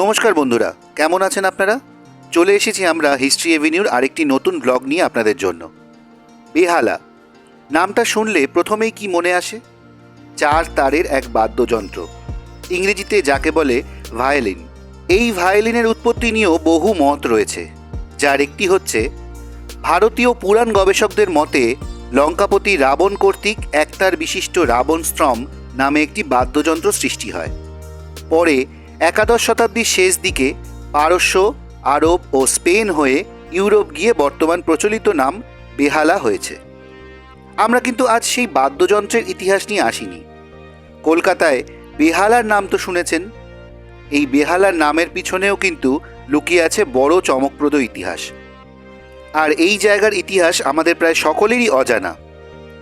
নমস্কার বন্ধুরা, কেমন আছেন আপনারা? চলে এসেছি আমরা হিস্ট্রি এভিনিউর আরেকটি নতুন ব্লগ নিয়ে আপনাদের জন্য। বেহালা, নামটা শুনলে প্রথমেই কি মনে আসে? চার তারের এক বাদ্যযন্ত্র, ইংরেজিতে যাকে বলে ভায়োলিন। এই ভায়োলিনের উৎপত্তি নিয়েও বহু মত রয়েছে, যার একটি হচ্ছে, ভারতীয় পুরাণ গবেষকদের মতে, লঙ্কাপতি রাবণ কর্তৃক একতার বিশিষ্ট রাবণ স্ত্রম নামে একটি বাদ্যযন্ত্র সৃষ্টি হয়। পরে একাদশ শতাব্দীর শেষ দিকে পারস্য, আরব ও স্পেন হয়ে ইউরোপ গিয়ে বর্তমান প্রচলিত নাম বেহালা হয়েছে। আমরা কিন্তু আজ সেই বাদ্যযন্ত্রের ইতিহাস নিয়ে আসিনি। কলকাতায় বেহালার নাম তো শুনেছেন। এই বেহালার নামের পিছনেও কিন্তু লুকিয়ে আছে বড় চমকপ্রদ ইতিহাস। আর এই জায়গার ইতিহাস আমাদের প্রায় সকলেরই অজানা।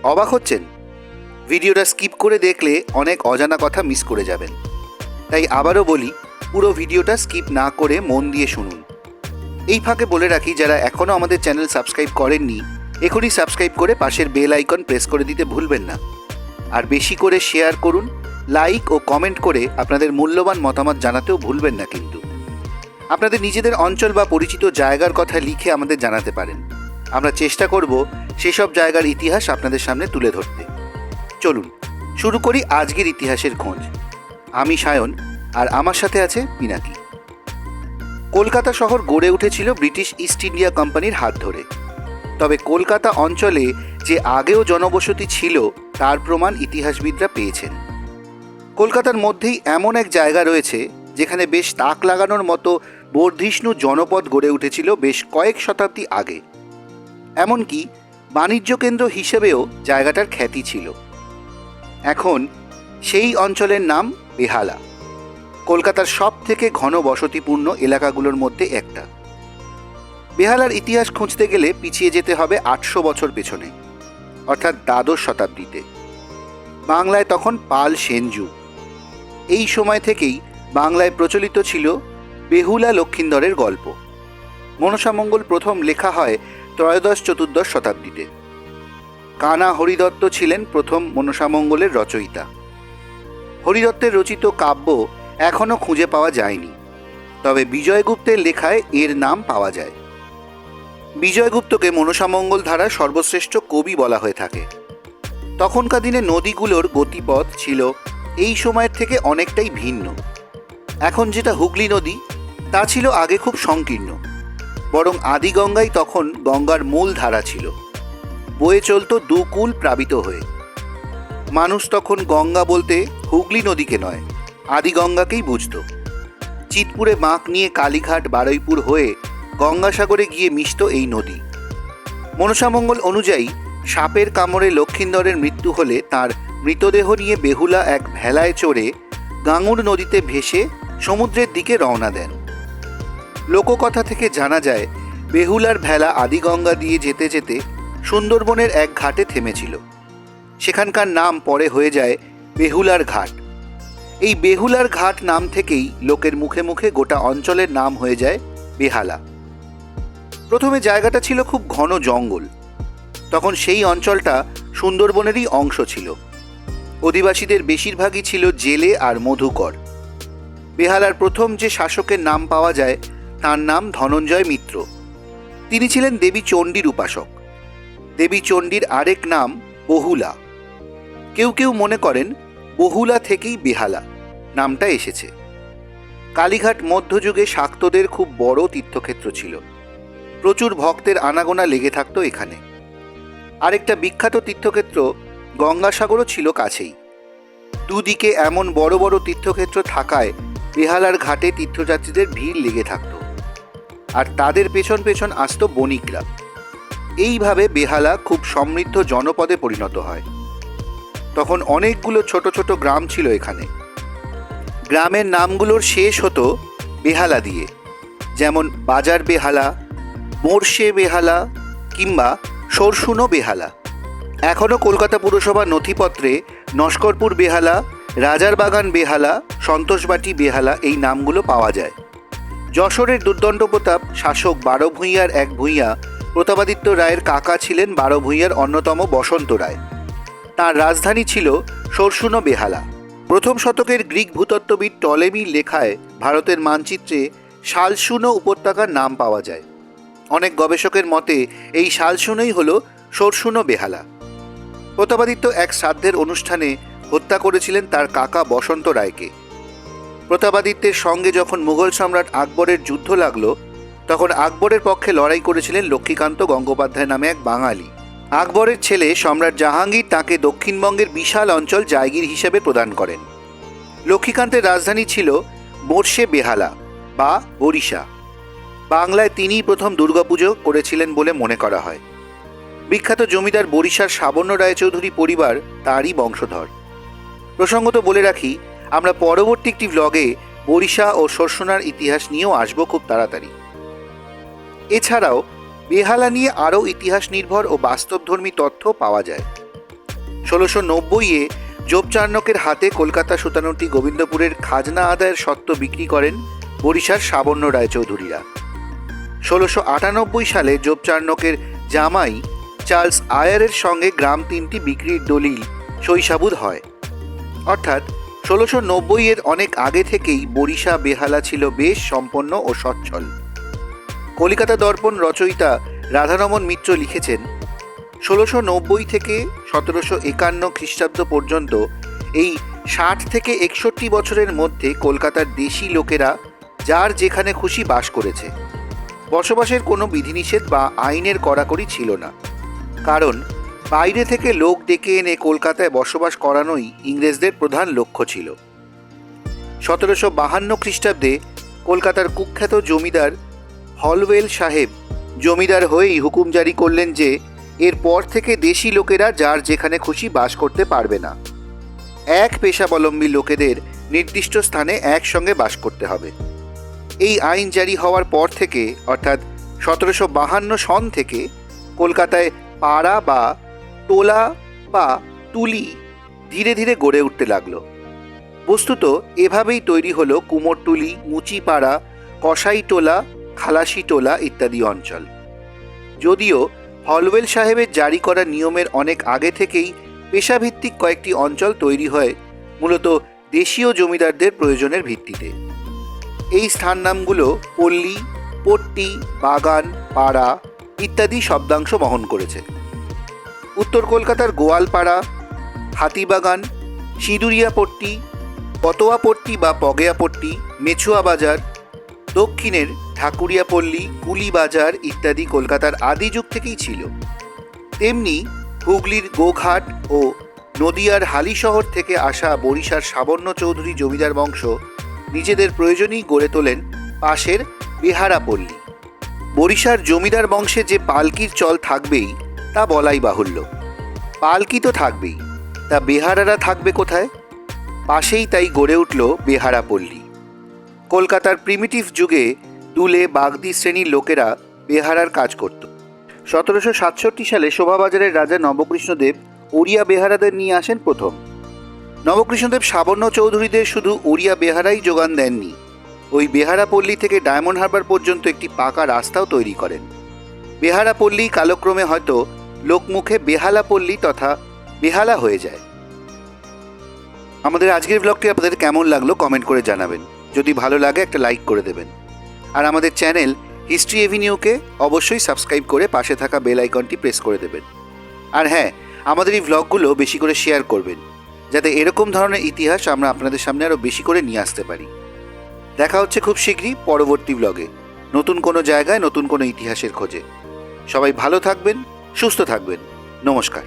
অবাক হচ্ছেন? ভিডিওটা স্কিপ করে দেখলে অনেক অজানা কথা মিস করে যাবেন। তাই আবারও বলি, পুরো ভিডিওটা স্কিপ না করে মন দিয়ে শুনুন। এই ফাঁকে বলে রাখি, যারা এখনও আমাদের চ্যানেল সাবস্ক্রাইব করেননি, এখনই সাবস্ক্রাইব করে পাশের বেল আইকন প্রেস করে দিতে ভুলবেন না। আর বেশি করে শেয়ার করুন, লাইক ও কমেন্ট করে আপনাদের মূল্যবান মতামত জানাতেও ভুলবেন না কিন্তু। আপনাদের নিজেদের অঞ্চল বা পরিচিত জায়গার কথা লিখে আমাদের জানাতে পারেন। আমরা চেষ্টা করব সেসব জায়গার ইতিহাস আপনাদের সামনে তুলে ধরতে। চলুন, শুরু করি আজকের ইতিহাসের খোঁজ। আমি সায়ন, আর আমার সাথে আছে পিনাকি। কলকাতা শহর গড়ে উঠেছিল ব্রিটিশ ইস্ট ইন্ডিয়া কোম্পানির হাত ধরে। তবে কলকাতা অঞ্চলে যে আগেও জনবসতি ছিল, তার প্রমাণ ইতিহাসবিদরা পেয়েছেন। কলকাতার মধ্যেই এমন এক জায়গা রয়েছে, যেখানে বেশ তাক লাগানোর মতো বর্ধিষ্ণু জনপদ গড়ে উঠেছিল বেশ কয়েক শতাব্দী আগে। এমনকি বাণিজ্য কেন্দ্র হিসেবেও জায়গাটার খ্যাতি ছিল। এখন সেই অঞ্চলের নাম বেহালা। কলকাতার সব থেকে ঘন বসতিপূর্ণ এলাকাগুলোর মধ্যে একটা। বেহালার ইতিহাস খুঁজতে গেলে পিছিয়ে যেতে হবে আটশো বছর পেছনে, অর্থাৎ দ্বাদশ শতাব্দীতে। বাংলায় তখন পাল সেনযুগ এই সময় থেকেই বাংলায় প্রচলিত ছিল বেহুলা লক্ষিন্দরের গল্প। মনসামঙ্গল প্রথম লেখা হয় ত্রয়োদশ চতুর্দশ শতাব্দীতে। কানা হরিদত্ত ছিলেন প্রথম মনসামঙ্গলের রচয়িতা। হরিদত্তের রচিত কাব্য এখনও খুঁজে পাওয়া যায়নি। তবে বিজয়গুপ্তের লেখায় এর নাম পাওয়া যায়। বিজয়গুপ্তকে মনসামঙ্গল ধারা সর্বশ্রেষ্ঠ কবি বলা হয়ে থাকে। তখনকার দিনে নদীগুলোর গতিপথ ছিল এই সময়ের থেকে অনেকটাই ভিন্ন। এখন যেটা হুগলি নদী, তা ছিল আগে খুব সংকীর্ণ। বরং আদিগঙ্গাই তখন গঙ্গার মূল ধারা ছিল। বয়ে চলত দুকুল প্লাবিত হয়ে। মানুষ তখন গঙ্গা বলতে হুগলি নদীকে নয়, আদিগঙ্গাকেই বুঝত। চিতপুরে বাঁক নিয়ে কালীঘাট, বারুইপুর হয়ে গঙ্গাসাগরে গিয়ে মিশত এই নদী। মনসামঙ্গল অনুযায়ী সাপের কামড়ে লক্ষিন্দরের মৃত্যু হলে তার মৃতদেহ নিয়ে বেহুলা এক ভেলায় চড়ে গাঙুর নদীতে ভেসে সমুদ্রের দিকে রওনা দেন। লোককথা থেকে জানা যায়, বেহুলার ভেলা আদিগঙ্গা দিয়ে যেতে যেতে সুন্দরবনের এক ঘাটে থেমেছিল। সেখানকার নাম পরে হয়ে যায় বেহুলার ঘাট। এই বেহুলার ঘাট নাম থেকেই লোকের মুখে মুখে গোটা অঞ্চলের নাম হয়ে যায় বেহালা। প্রথমে জায়গাটা ছিল খুব ঘন জঙ্গল। তখন সেই অঞ্চলটা সুন্দরবনেরই অংশ ছিল। অধিবাসীদের বেশিরভাগই ছিল জেলে আর মধুকর। বেহালার প্রথম যে শাসকের নাম পাওয়া যায়, তার নাম ধনঞ্জয় মিত্র। তিনি ছিলেন দেবী চণ্ডীর উপাসক। দেবী চণ্ডীর আরেক নাম বহুলা। কেউ কেউ মনে করেন বহুলা থেকেই বেহালা। নামটা এসেছে। কালীঘাট মধ্যযুগে শাক্তদের খুব বড় তীর্থক্ষেত্র ছিল। প্রচুর ভক্তের আনাগোনা লেগে থাকতো এখানে। আরেকটা বিখ্যাত তীর্থক্ষেত্র গঙ্গাসাগরও ছিল কাছেই। দুদিকে এমন বড় বড় তীর্থক্ষেত্র থাকায় বেহালার ঘাটে তীর্থযাত্রীদের ভিড় লেগে থাকতো। আর তাদের পেছন পেছন আসত বণিকরা। এইভাবে বেহালা খুব সমৃদ্ধ জনপদে পরিণত হয়। তখন অনেকগুলো ছোট ছোট গ্রাম ছিল এখানে। গ্রামের নামগুলোর শেষ হতো বেহালা দিয়ে, যেমন বাজার বেহালা, মোর্শে বেহালা কিংবা সরসুনো বেহালা। এখনও কলকাতা পুরসভার নথিপত্রে নস্করপুর বেহালা, রাজার বাগান বেহালা, সন্তোষবাটি বেহালা এই নামগুলো পাওয়া যায়। যশোরের দুর্দণ্ড প্রতাপ শাসক বারো ভূঁইয়ার এক ভূঁইয়া প্রতাপাদিত্য রায়ের কাকা ছিলেন বারো ভূঁইয়ার অন্যতম বসন্ত রায়। তার রাজধানী ছিল সরসুনো বেহালা। প্রথম শতকের গ্রিক ভূতত্ত্ববিদ টলেমির লেখায় ভারতের মানচিত্রে শালসুনো উপত্যকার নাম পাওয়া যায়। অনেক গবেষকের মতে, এই শালসুনোই হল সরসুনো বেহালা। প্রতাপাদিত্য এক শ্রাদ্ধের অনুষ্ঠানে হত্যা করেছিলেন তার কাকা বসন্ত রায়কে। প্রতাপাদিত্যের সঙ্গে যখন মুঘল সম্রাট আকবরের যুদ্ধ লাগল, তখন আকবরের পক্ষে লড়াই করেছিলেন লক্ষ্মীকান্ত গঙ্গোপাধ্যায় নামে এক বাঙালি। আকবরের ছেলে সম্রাট জাহাঙ্গীর তাকে দক্ষিণবঙ্গের বিশাল অঞ্চল জায়গির হিসেবে প্রদান করেন। লক্ষ্মীকান্তের রাজধানী ছিল মোর্শে বেহালা বা ওড়িশা। বাংলায় তিনিই প্রথম দুর্গাপুজো করেছিলেন বলে মনে করা হয়। বিখ্যাত জমিদার বরিশার সাবর্ণ রায়চৌধুরী পরিবার তারই বংশধর। প্রসঙ্গত বলে রাখি, আমরা পরবর্তী একটি ব্লগে বরিশা ও শর্ষণার ইতিহাস নিয়েও আসব খুব তাড়াতাড়ি। এছাড়াও বেহালা নিয়ে আরও ইতিহাস নির্ভর ও বাস্তবধর্মী তথ্য পাওয়া যায়। ষোলোশো নব্বইয়ে জোবচার্ণকের হাতে কলকাতা সুতানুটি গোবিন্দপুরের খাজনা আদায়ের সত্ত্ব বিক্রি করেন বরিশার সাবর্ণ রায়চৌধুরীরা। ষোলোশো আটানব্বই সালে জোবচার্ণকের জামাই চার্লস আয়ারের সঙ্গে গ্রাম তিনটি বিক্রির দলিল শৈশাবুদ হয়। অর্থাৎ ষোলোশো নব্বইয়ের অনেক আগে থেকেই বরিশা বেহালা ছিল বেশ সম্পন্ন ও সচ্ছল। কলিকাতা দর্পণ রচয়িতা রাধারমন মিত্র লিখেছেন, ষোলোশো নব্বই থেকে সতেরোশো একান্ন খ্রিস্টাব্দ পর্যন্ত এই ষাট থেকে একষট্টি বছরের মধ্যে কলকাতার দেশি লোকেরা যার যেখানে খুশি বাস করেছে। বসবাসের কোনো বিধিনিষেধ বা আইনের কড়াকড়ি ছিল না। কারণ বাইরে থেকে লোক ডেকে এনে কলকাতায় বসবাস করানোই ইংরেজদের প্রধান লক্ষ্য ছিল। সতেরোশো বাহান্ন খ্রিস্টাব্দে কলকাতার কুখ্যাত জমিদার হলওয়েল সাহেব জমিদার হয়েই হুকুম জারি করলেন যে এরপর থেকে দেশি লোকেরা যার যেখানে খুশি বাস করতে পারবে না। এক পেশাবলম্বী লোকেদের নির্দিষ্ট স্থানে একসঙ্গে বাস করতে হবে। এই আইন জারি হওয়ার পর থেকে, অর্থাৎ সতেরোশো বাহান্ন সন থেকে, কলকাতায় পাড়া বা টোলা বা তুলি ধীরে ধীরে গড়ে উঠতে লাগল। বস্তুত এভাবেই তৈরি হলো কুমোরটুলি, মুচিপাড়া, কসাইটোলা খালাসিটোলা ইত্যাদি অঞ্চল। যদিও হলওয়েল সাহেবের জারি করা নিয়মের অনেক আগে থেকেই পেশাভিত্তিক কয়েকটি অঞ্চল তৈরি হয় মূলত দেশীয় জমিদারদের প্রয়োজনের ভিত্তিতে। এই স্থান নামগুলো পল্লী, পট্টি, বাগান, পাড়া ইত্যাদি শব্দাংশ বহন করেছে। উত্তর কলকাতার গোয়ালপাড়া, হাতিবাগান সিঁদুরিয়াপট্টি পতোয়াপট্টি বা পগেয়াপট্টি মেছুয়া বাজার, দক্ষিণের ঠাকুরিয়াপল্লী, কুলিবাজার ইত্যাদি কলকাতার আদি যুগ থেকেই ছিল। তেমনি হুগলির গোঘাট ও নদিয়ার হালি শহর থেকে আসা বরিশার সাবর্ণ চৌধুরী জমিদার বংশ নিজেদের প্রয়োজনেই গড়ে তোলেন পাশের বেহারাপল্লী। বরিশার জমিদার বংশে যে পালকির চল থাকবেই, তা বলাই বাহুল্য। পালকি তো থাকবেই, তা বেহারারা থাকবে কোথায়? পাশেই তাই গড়ে উঠল বেহারাপল্লী। কলকাতার প্রিমিটিভ যুগে দুলে বাগদি শ্রেণির লোকেরা বেহারার কাজ করত। সতেরোশো সাতষট্টি সালে শোভাবাজারের রাজা নবকৃষ্ণদেব ওড়িয়া বেহারাদের নিয়ে আসেন প্রথম। নবকৃষ্ণদেব সাবর্ণ চৌধুরীদের শুধু ওড়িয়া বেহারাই যোগান দেননি, ওই বেহারা পল্লী থেকে ডায়মন্ড হারবার পর্যন্ত একটি পাকা রাস্তাও তৈরি করেন। বেহারা পল্লী কালক্রমে হয়তো লোকমুখে বেহালা পল্লী তথা বেহালা হয়ে যায়। আমাদের আজকের ব্লগটি আপনাদের কেমন লাগল কমেন্ট করে জানাবেন। যদি ভালো লাগে একটা লাইক করে দেবেন। আর আমাদের চ্যানেল হিস্ট্রি এভিনিউকে অবশ্যই সাবস্ক্রাইব করে পাশে থাকা বেল আইকনটি প্রেস করে দেবেন। আর হ্যাঁ আমাদের এই ভ্লগগুলো বেশি করে শেয়ার করবেন, যাতে এরকম ধরনের ইতিহাস আমরা আপনাদের সামনে আরও বেশি করে নিয়ে আসতে পারি। দেখা হচ্ছে খুব শীঘ্রই পরবর্তী ব্লগে নতুন কোনো জায়গায় নতুন কোনো ইতিহাসের খোঁজে। সবাই ভালো থাকবেন, সুস্থ থাকবেন। নমস্কার।